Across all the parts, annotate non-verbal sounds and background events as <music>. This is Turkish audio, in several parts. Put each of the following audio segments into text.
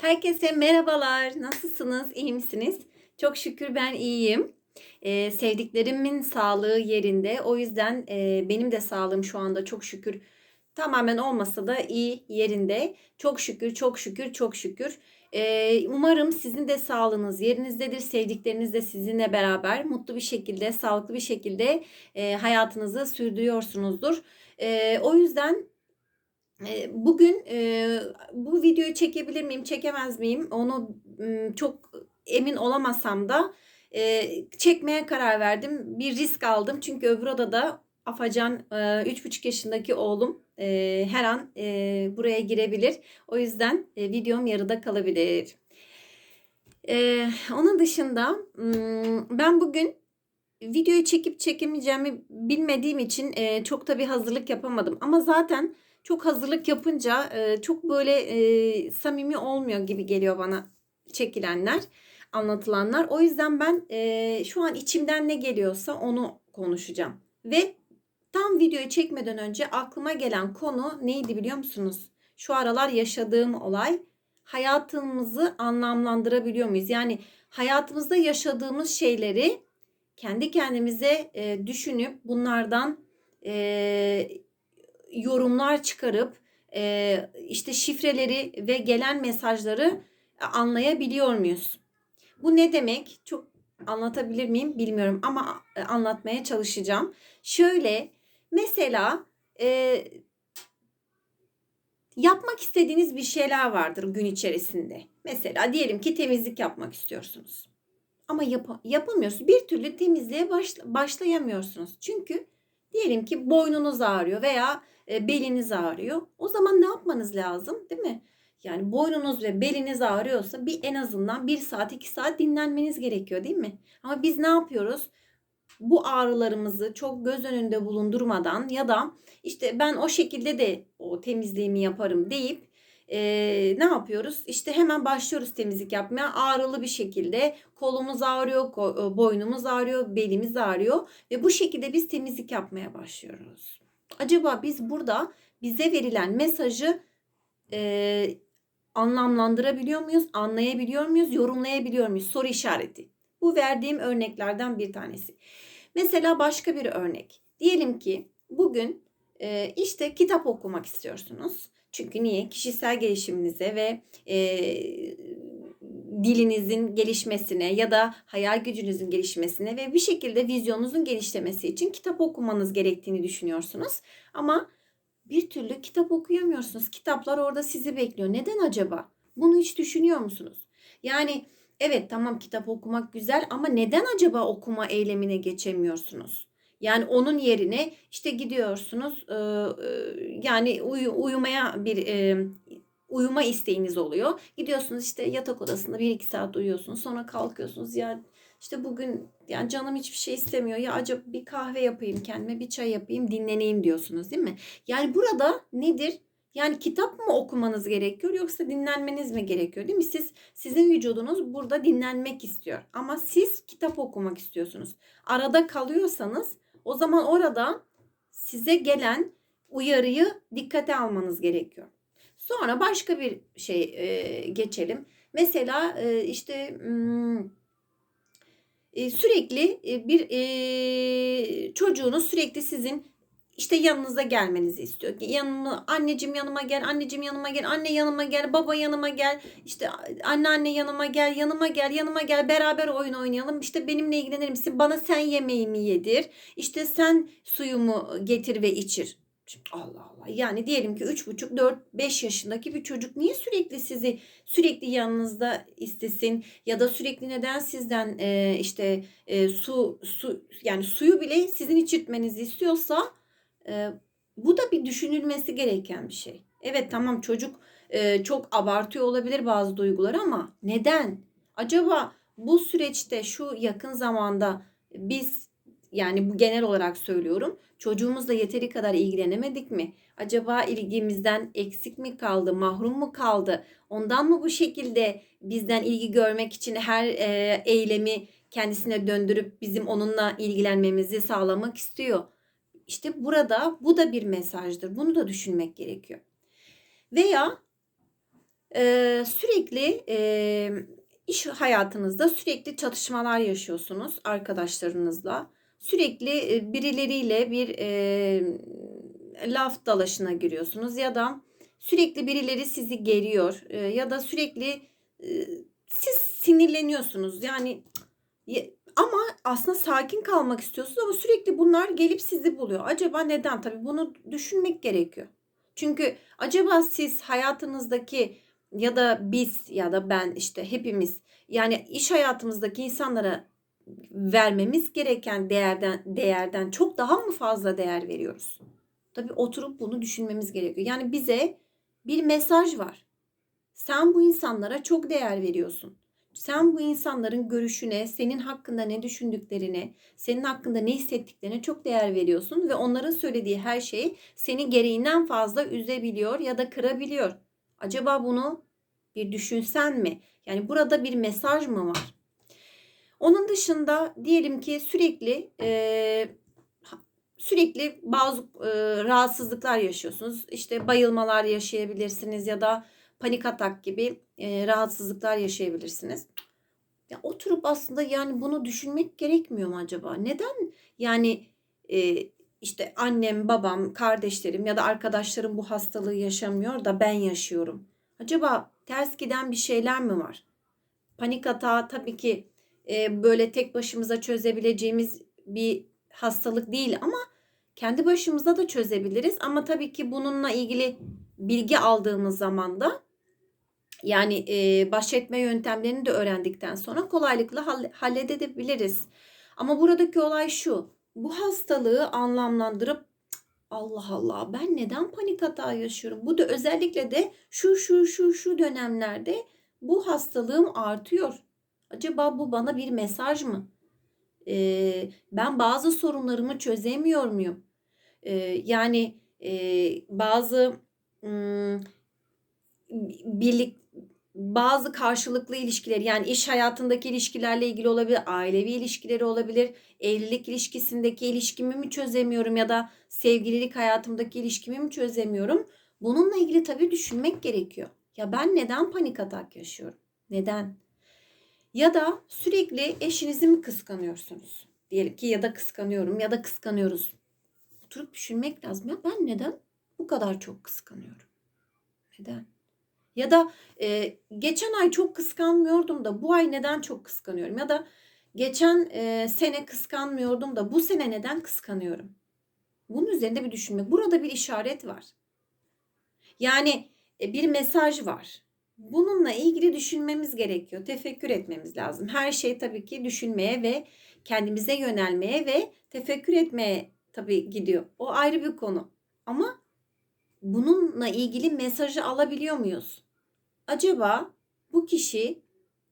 Herkese merhabalar. Nasılsınız? İyi misiniz? Çok şükür ben iyiyim. Ee, sevdiklerimin sağlığı yerinde. O yüzden e, benim de sağlığım şu anda çok şükür tamamen olmasa da iyi yerinde. Çok şükür, çok şükür, çok şükür. Ee, umarım sizin de sağlığınız yerinizdedir. Sevdikleriniz de sizinle beraber mutlu bir şekilde, sağlıklı bir şekilde e, hayatınızı sürdürüyorsunuzdur. E, o yüzden Bugün bu videoyu çekebilir miyim, çekemez miyim? Onu çok emin olamasam da çekmeye karar verdim. Bir risk aldım çünkü öbür odada Afacan e, 3,5 yaşındaki oğlum her an buraya girebilir. O yüzden videom yarıda kalabilir. Onun dışında ben bugün videoyu çekip çekemeyeceğimi bilmediğim için çok da bir hazırlık yapamadım. Ama zaten çok hazırlık yapınca e, çok böyle e, samimi olmuyor gibi geliyor bana çekilenler, anlatılanlar. O yüzden ben e, şu an içimden ne geliyorsa onu konuşacağım. Ve tam videoyu çekmeden önce aklıma gelen konu neydi biliyor musunuz? Şu aralar yaşadığım olay hayatımızı anlamlandırabiliyor muyuz? Yani hayatımızda yaşadığımız şeyleri kendi kendimize e, düşünüp bunlardan e, yorumlar çıkarıp e, işte şifreleri ve gelen mesajları anlayabiliyor muyuz? Bu ne demek? Çok anlatabilir miyim bilmiyorum ama anlatmaya çalışacağım. Şöyle mesela e, yapmak istediğiniz bir şeyler vardır gün içerisinde. Mesela diyelim ki temizlik yapmak istiyorsunuz. Ama yap- yapamıyorsunuz. Bir türlü temizliğe başla- başlayamıyorsunuz. Çünkü diyelim ki boynunuz ağrıyor veya e, beliniz ağrıyor. O zaman ne yapmanız lazım değil mi? Yani boynunuz ve beliniz ağrıyorsa bir en azından bir saat iki saat dinlenmeniz gerekiyor değil mi? Ama biz ne yapıyoruz? Bu ağrılarımızı çok göz önünde bulundurmadan ya da işte ben o şekilde de o temizliğimi yaparım deyip e, ne yapıyoruz? İşte hemen başlıyoruz temizlik yapmaya ağrılı bir şekilde kolumuz ağrıyor, ko- boynumuz ağrıyor, belimiz ağrıyor ve bu şekilde biz temizlik yapmaya başlıyoruz. Acaba biz burada bize verilen mesajı e, anlamlandırabiliyor muyuz, anlayabiliyor muyuz, yorumlayabiliyor muyuz? Soru işareti. Bu verdiğim örneklerden bir tanesi. Mesela başka bir örnek. Diyelim ki bugün e, işte kitap okumak istiyorsunuz. Çünkü niye? Kişisel gelişiminize ve e, dilinizin gelişmesine ya da hayal gücünüzün gelişmesine ve bir şekilde vizyonunuzun genişlemesi için kitap okumanız gerektiğini düşünüyorsunuz. Ama bir türlü kitap okuyamıyorsunuz. Kitaplar orada sizi bekliyor. Neden acaba? Bunu hiç düşünüyor musunuz? Yani evet tamam kitap okumak güzel ama neden acaba okuma eylemine geçemiyorsunuz? Yani onun yerine işte gidiyorsunuz e, e, yani uyu, uyumaya bir e, uyuma isteğiniz oluyor. Gidiyorsunuz işte yatak odasında 1-2 saat uyuyorsunuz. Sonra kalkıyorsunuz ya işte bugün yani canım hiçbir şey istemiyor. Ya acaba bir kahve yapayım kendime, bir çay yapayım, dinleneyim diyorsunuz değil mi? Yani burada nedir? Yani kitap mı okumanız gerekiyor yoksa dinlenmeniz mi gerekiyor değil mi? Siz sizin vücudunuz burada dinlenmek istiyor ama siz kitap okumak istiyorsunuz. Arada kalıyorsanız o zaman orada size gelen uyarıyı dikkate almanız gerekiyor. Sonra başka bir şey e, geçelim. Mesela e, işte hmm, e, sürekli e, bir e, çocuğunuz sürekli sizin işte yanınıza gelmenizi istiyor. Yanıma anneciğim yanıma gel, anneciğim yanıma gel, anne yanıma gel, baba yanıma gel, işte anneanne yanıma gel, yanıma gel, yanıma gel, beraber oyun oynayalım. İşte benimle ilgilenir misin? Bana sen yemeğimi yedir. İşte sen suyumu getir ve içir. Allah Allah. Yani diyelim ki 3,5 4 5 yaşındaki bir çocuk niye sürekli sizi sürekli yanınızda istesin ya da sürekli neden sizden e, işte e, su su yani suyu bile sizin içirtmenizi istiyorsa bu da bir düşünülmesi gereken bir şey. Evet tamam çocuk çok abartıyor olabilir bazı duyguları ama neden? Acaba bu süreçte şu yakın zamanda biz yani bu genel olarak söylüyorum. Çocuğumuzla yeteri kadar ilgilenemedik mi? Acaba ilgimizden eksik mi kaldı, mahrum mu kaldı? Ondan mı bu şekilde bizden ilgi görmek için her eylemi kendisine döndürüp bizim onunla ilgilenmemizi sağlamak istiyor? İşte burada bu da bir mesajdır. Bunu da düşünmek gerekiyor. Veya Ee, sürekli e, iş hayatınızda sürekli çatışmalar yaşıyorsunuz arkadaşlarınızla. Sürekli e, birileriyle bir e, laf dalaşına giriyorsunuz ya da sürekli birileri sizi geriyor e, ya da sürekli e, siz sinirleniyorsunuz. Yani ama aslında sakin kalmak istiyorsunuz ama sürekli bunlar gelip sizi buluyor. Acaba neden? Tabii bunu düşünmek gerekiyor. Çünkü acaba siz hayatınızdaki ya da biz ya da ben işte hepimiz yani iş hayatımızdaki insanlara vermemiz gereken değerden değerden çok daha mı fazla değer veriyoruz? Tabii oturup bunu düşünmemiz gerekiyor. Yani bize bir mesaj var. Sen bu insanlara çok değer veriyorsun. Sen bu insanların görüşüne, senin hakkında ne düşündüklerine, senin hakkında ne hissettiklerine çok değer veriyorsun ve onların söylediği her şey seni gereğinden fazla üzebiliyor ya da kırabiliyor. Acaba bunu bir düşünsen mi? Yani burada bir mesaj mı var? Onun dışında diyelim ki sürekli e, sürekli bazı e, rahatsızlıklar yaşıyorsunuz. İşte bayılmalar yaşayabilirsiniz ya da panik atak gibi e, rahatsızlıklar yaşayabilirsiniz. Ya oturup aslında yani bunu düşünmek gerekmiyor mu acaba? Neden yani e, işte annem, babam, kardeşlerim ya da arkadaşlarım bu hastalığı yaşamıyor da ben yaşıyorum. Acaba ters giden bir şeyler mi var? Panik atağı tabii ki e, böyle tek başımıza çözebileceğimiz bir hastalık değil ama kendi başımıza da çözebiliriz. Ama tabii ki bununla ilgili bilgi aldığımız zaman da yani e, baş etme yöntemlerini de öğrendikten sonra kolaylıkla hall- halledebiliriz. Ama buradaki olay şu. Bu hastalığı anlamlandırıp "Cık, Allah Allah ben neden panik atağı yaşıyorum? Bu da özellikle de şu şu şu şu dönemlerde bu hastalığım artıyor. Acaba bu bana bir mesaj mı? Ee, ben bazı sorunlarımı çözemiyor muyum? Ee, yani e, bazı ım, birlik bazı karşılıklı ilişkiler yani iş hayatındaki ilişkilerle ilgili olabilir, ailevi ilişkileri olabilir, evlilik ilişkisindeki ilişkimi mi çözemiyorum ya da sevgililik hayatımdaki ilişkimi mi çözemiyorum? Bununla ilgili tabii düşünmek gerekiyor. Ya ben neden panik atak yaşıyorum? Neden? Ya da sürekli eşinizi mi kıskanıyorsunuz? Diyelim ki ya da kıskanıyorum ya da kıskanıyoruz. Oturup düşünmek lazım. Ya ben neden bu kadar çok kıskanıyorum? Neden? Ya da e, geçen ay çok kıskanmıyordum da bu ay neden çok kıskanıyorum? Ya da geçen e, sene kıskanmıyordum da bu sene neden kıskanıyorum? Bunun üzerinde bir düşünmek. Burada bir işaret var. Yani e, bir mesaj var. Bununla ilgili düşünmemiz gerekiyor. Tefekkür etmemiz lazım. Her şey tabii ki düşünmeye ve kendimize yönelmeye ve tefekkür etmeye tabii gidiyor. O ayrı bir konu. Ama bununla ilgili mesajı alabiliyor muyuz? Acaba bu kişi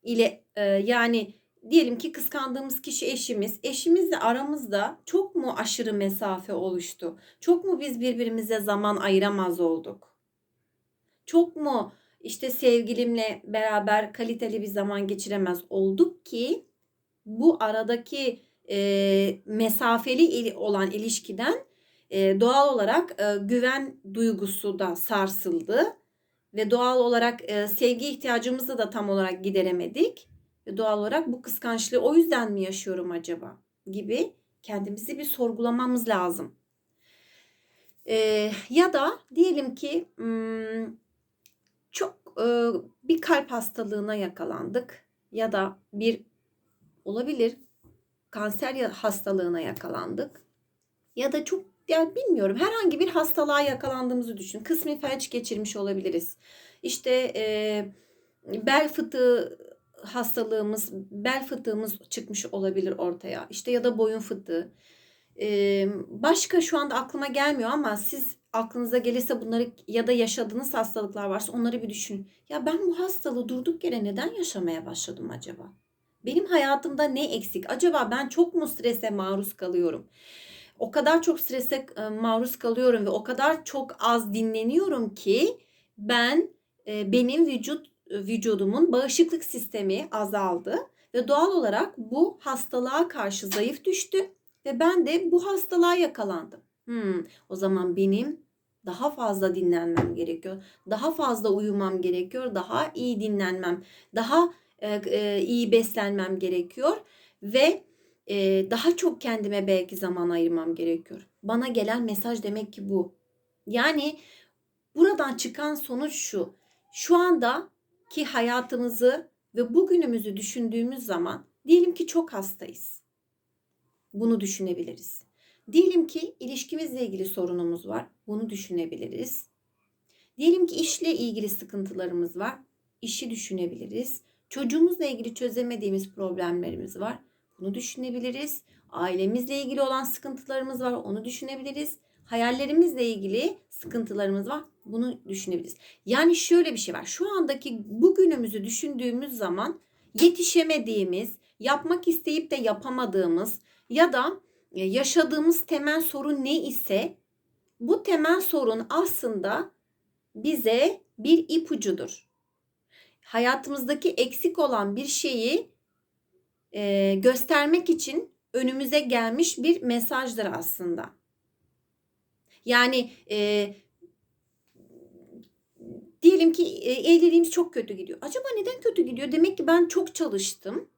ile e, yani diyelim ki kıskandığımız kişi eşimiz. Eşimizle aramızda çok mu aşırı mesafe oluştu? Çok mu biz birbirimize zaman ayıramaz olduk? Çok mu işte sevgilimle beraber kaliteli bir zaman geçiremez olduk ki bu aradaki e, mesafeli il- olan ilişkiden e, doğal olarak e, güven duygusu da sarsıldı ve doğal olarak e, sevgi ihtiyacımızı da tam olarak gideremedik ve doğal olarak bu kıskançlığı o yüzden mi yaşıyorum acaba gibi kendimizi bir sorgulamamız lazım. E, ya da diyelim ki hmm, çok e, bir kalp hastalığına yakalandık ya da bir olabilir kanser hastalığına yakalandık ya da çok yani bilmiyorum herhangi bir hastalığa yakalandığımızı düşün. Kısmi felç geçirmiş olabiliriz. İşte e, bel fıtığı hastalığımız, bel fıtığımız çıkmış olabilir ortaya. İşte ya da boyun fıtığı. E, başka şu anda aklıma gelmiyor ama siz aklınıza gelirse bunları ya da yaşadığınız hastalıklar varsa onları bir düşünün. Ya ben bu hastalığı durduk yere neden yaşamaya başladım acaba? Benim hayatımda ne eksik? Acaba ben çok mu strese maruz kalıyorum? O kadar çok strese e, maruz kalıyorum ve o kadar çok az dinleniyorum ki ben e, benim vücut vücudumun bağışıklık sistemi azaldı ve doğal olarak bu hastalığa karşı zayıf düştü ve ben de bu hastalığa yakalandım. Hmm, o zaman benim Daha fazla dinlenmem gerekiyor. Daha fazla uyumam gerekiyor. Daha iyi dinlenmem. Daha e, e, iyi beslenmem gerekiyor. Ve e, daha çok kendime belki zaman ayırmam gerekiyor. Bana gelen mesaj demek ki bu. Yani buradan çıkan sonuç şu. Şu anda ki hayatımızı ve bugünümüzü düşündüğümüz zaman diyelim ki çok hastayız. Bunu düşünebiliriz. Diyelim ki ilişkimizle ilgili sorunumuz var. Bunu düşünebiliriz. Diyelim ki işle ilgili sıkıntılarımız var. İşi düşünebiliriz. Çocuğumuzla ilgili çözemediğimiz problemlerimiz var. Bunu düşünebiliriz. Ailemizle ilgili olan sıkıntılarımız var. Onu düşünebiliriz. Hayallerimizle ilgili sıkıntılarımız var. Bunu düşünebiliriz. Yani şöyle bir şey var. Şu andaki bugünümüzü düşündüğümüz zaman yetişemediğimiz, yapmak isteyip de yapamadığımız ya da e, yaşadığımız temel sorun ne ise bu temel sorun aslında bize bir ipucudur. Hayatımızdaki eksik olan bir şeyi e, göstermek için önümüze gelmiş bir mesajdır aslında. Yani e, diyelim ki e, evliliğimiz çok kötü gidiyor. Acaba neden kötü gidiyor? Demek ki ben çok çalıştım.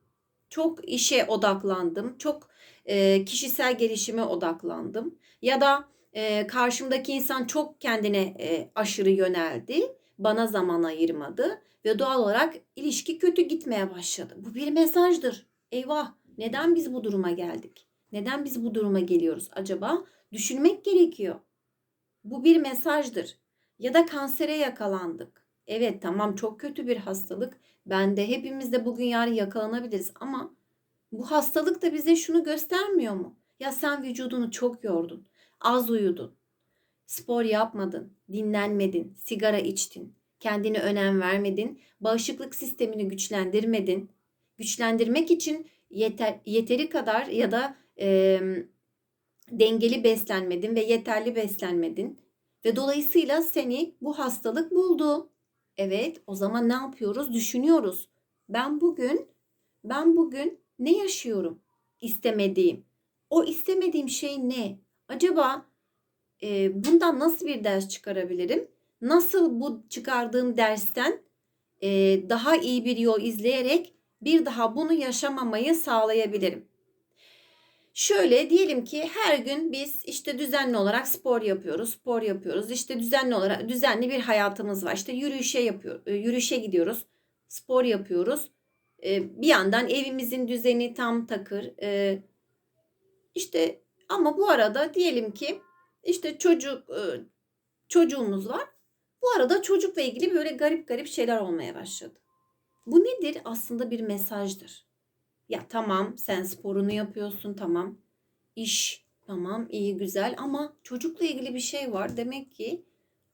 Çok işe odaklandım. Çok e, kişisel gelişime odaklandım. Ya da e, karşımdaki insan çok kendine e, aşırı yöneldi. Bana zaman ayırmadı. Ve doğal olarak ilişki kötü gitmeye başladı. Bu bir mesajdır. Eyvah neden biz bu duruma geldik? Neden biz bu duruma geliyoruz acaba? Düşünmek gerekiyor. Bu bir mesajdır. Ya da kansere yakalandık. Evet tamam çok kötü bir hastalık. Ben de hepimiz de bugün yarın yakalanabiliriz ama bu hastalık da bize şunu göstermiyor mu? Ya sen vücudunu çok yordun. Az uyudun. Spor yapmadın, dinlenmedin, sigara içtin, kendine önem vermedin, bağışıklık sistemini güçlendirmedin. Güçlendirmek için yeter, yeteri kadar ya da e, dengeli beslenmedin ve yeterli beslenmedin. Ve dolayısıyla seni bu hastalık buldu. Evet, o zaman ne yapıyoruz? Düşünüyoruz. Ben bugün ben bugün ne yaşıyorum? İstemediğim. O istemediğim şey ne? Acaba e, bundan nasıl bir ders çıkarabilirim? Nasıl bu çıkardığım dersten e, daha iyi bir yol izleyerek bir daha bunu yaşamamayı sağlayabilirim? Şöyle diyelim ki her gün biz işte düzenli olarak spor yapıyoruz, spor yapıyoruz. İşte düzenli olarak düzenli bir hayatımız var. İşte yürüyüşe yapıyor, e, yürüyüşe gidiyoruz, spor yapıyoruz. E, bir yandan evimizin düzeni tam takır. E, işte ama bu arada diyelim ki işte çocuk çocuğumuz var. Bu arada çocukla ilgili böyle garip garip şeyler olmaya başladı. Bu nedir? Aslında bir mesajdır. Ya tamam sen sporunu yapıyorsun tamam. İş tamam iyi güzel ama çocukla ilgili bir şey var. Demek ki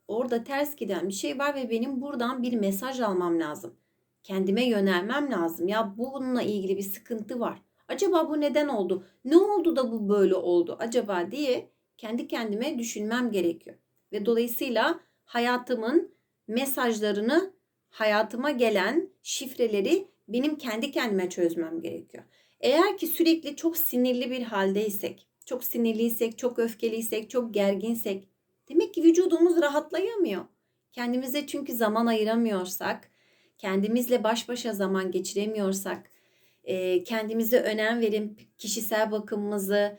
orada ters giden bir şey var ve benim buradan bir mesaj almam lazım. Kendime yönelmem lazım. Ya bununla ilgili bir sıkıntı var. Acaba bu neden oldu? Ne oldu da bu böyle oldu acaba diye kendi kendime düşünmem gerekiyor. Ve dolayısıyla hayatımın mesajlarını, hayatıma gelen şifreleri benim kendi kendime çözmem gerekiyor. Eğer ki sürekli çok sinirli bir haldeysek, çok sinirliysek, çok öfkeliysek, çok gerginsek demek ki vücudumuz rahatlayamıyor. Kendimize çünkü zaman ayıramıyorsak, kendimizle baş başa zaman geçiremiyorsak, kendimize önem verip kişisel bakımımızı,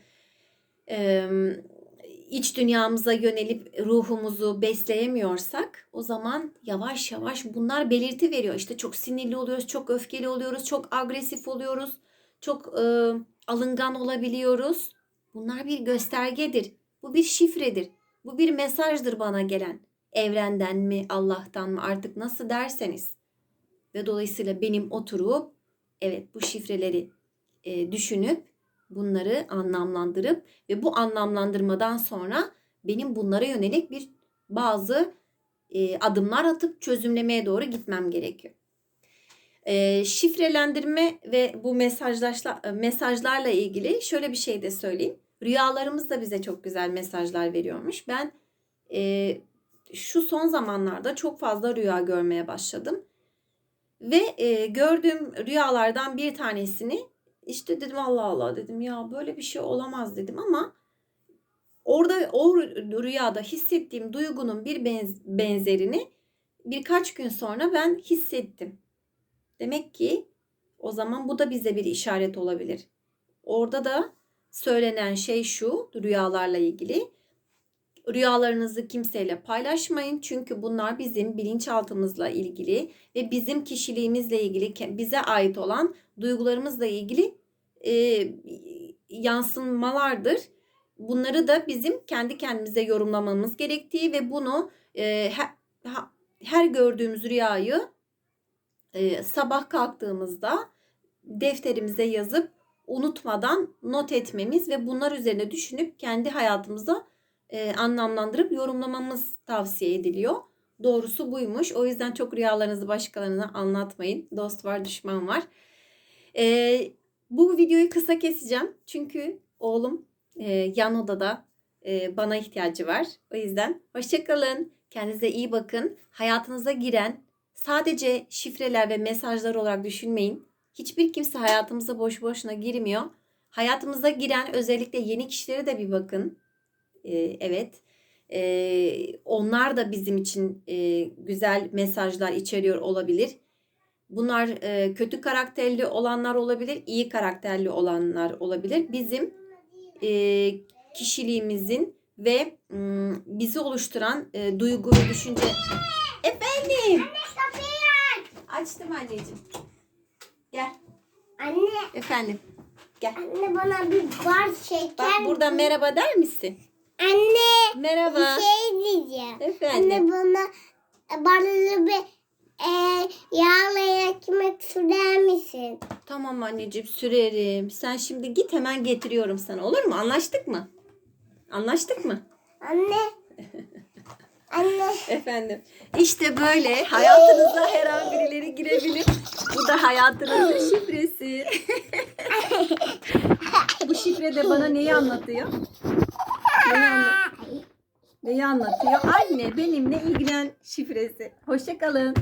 iç dünyamıza yönelip ruhumuzu besleyemiyorsak o zaman yavaş yavaş bunlar belirti veriyor. İşte çok sinirli oluyoruz, çok öfkeli oluyoruz, çok agresif oluyoruz, çok e, alıngan olabiliyoruz. Bunlar bir göstergedir. Bu bir şifredir. Bu bir mesajdır bana gelen. Evrenden mi, Allah'tan mı artık nasıl derseniz. Ve dolayısıyla benim oturup evet bu şifreleri e, düşünüp bunları anlamlandırıp ve bu anlamlandırmadan sonra benim bunlara yönelik bir bazı e, adımlar atıp çözümlemeye doğru gitmem gerekiyor. E, şifrelendirme ve bu mesajlarla, mesajlarla ilgili şöyle bir şey de söyleyeyim. Rüyalarımız da bize çok güzel mesajlar veriyormuş. Ben e, şu son zamanlarda çok fazla rüya görmeye başladım. Ve e, gördüğüm rüyalardan bir tanesini işte dedim Allah Allah dedim ya böyle bir şey olamaz dedim ama Orada o rüyada hissettiğim duygunun bir benz- benzerini birkaç gün sonra ben hissettim. Demek ki o zaman bu da bize bir işaret olabilir. Orada da söylenen şey şu rüyalarla ilgili. Rüyalarınızı kimseyle paylaşmayın çünkü bunlar bizim bilinçaltımızla ilgili ve bizim kişiliğimizle ilgili bize ait olan duygularımızla ilgili e, yansımalardır. Bunları da bizim kendi kendimize yorumlamamız gerektiği ve bunu e, her, her gördüğümüz rüyayı e, sabah kalktığımızda defterimize yazıp unutmadan not etmemiz ve bunlar üzerine düşünüp kendi hayatımıza e, anlamlandırıp yorumlamamız tavsiye ediliyor. Doğrusu buymuş. O yüzden çok rüyalarınızı başkalarına anlatmayın. Dost var, düşman var. E, bu videoyu kısa keseceğim. Çünkü oğlum e, yan odada e, bana ihtiyacı var. O yüzden hoşçakalın. Kendinize iyi bakın. Hayatınıza giren sadece şifreler ve mesajlar olarak düşünmeyin. Hiçbir kimse hayatımıza boş boşuna girmiyor. Hayatımıza giren özellikle yeni kişilere de bir bakın. Ee, evet. Ee, onlar da bizim için e, güzel mesajlar içeriyor olabilir. Bunlar e, kötü karakterli olanlar olabilir, iyi karakterli olanlar olabilir. Bizim e, kişiliğimizin ve mm, bizi oluşturan e, duygu ve düşünce... Efendim? Açtım anneciğim. Gel. Anne, Efendim. Gel. anne bana bir bar şeker. Bak burada merhaba der misin? Anne, Merhaba. bir şey diyeceğim. Efendim. Anne bana barlı bir e, yağla ekmek sürer misin? Tamam anneciğim sürerim. Sen şimdi git hemen getiriyorum sana olur mu? Anlaştık mı? Anlaştık mı? Anne. <laughs> Anne. Efendim. İşte böyle hayatınıza her an birileri girebilir. Bu da hayatınızın şifresi. <laughs> Bu şifre de bana neyi anlatıyor? Neyi, anla- neyi anlatıyor? Anne benimle ilgilen şifresi. Hoşçakalın.